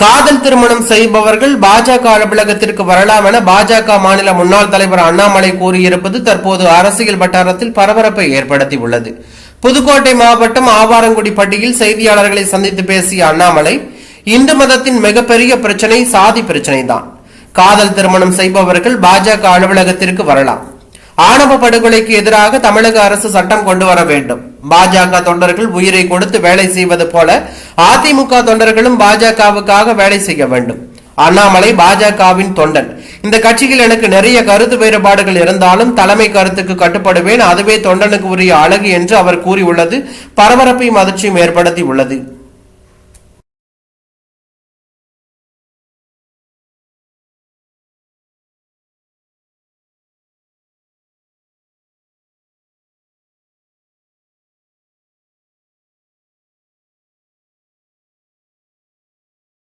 காதல் திருமணம் செய்பவர்கள் பாஜக அலுவலகத்திற்கு வரலாம் என பாஜக மாநில முன்னாள் தலைவர் அண்ணாமலை கூறியிருப்பது தற்போது அரசியல் வட்டாரத்தில் பரபரப்பை ஏற்படுத்தியுள்ளது. புதுக்கோட்டை மாவட்டம் ஆவாரங்குடி பட்டியில் செய்தியாளர்களை சந்தித்து பேசிய அண்ணாமலை இந்து மதத்தின் மிகப்பெரிய பிரச்சனை சாதி பிரச்சனை தான் காதல் திருமணம் செய்பவர்கள் பாஜக அலுவலகத்திற்கு வரலாம். ஆணவ படுகொலைக்கு எதிராக தமிழக அரசு சட்டம் கொண்டு வர வேண்டும். பாஜக தொண்டர்கள் உயிரை கொடுத்து வேலை செய்வது போல அதிமுக தொண்டர்களும் பாஜகவுக்காக வேலை செய்ய வேண்டும். அண்ணாமலை பாஜகவின் தொண்டன். இந்த கட்சியில் எனக்கு நிறைய கருத்து வேறுபாடுகள் இருந்தாலும் தலைமை கருத்துக்கு கட்டுப்படுவேன். அதுவே தொண்டனுக்கு உரிய அழகு என்று அவர் கூறியுள்ளது. பரபரப்பையும் அதிர்ச்சியும் ஏற்படுத்தி உள்ளது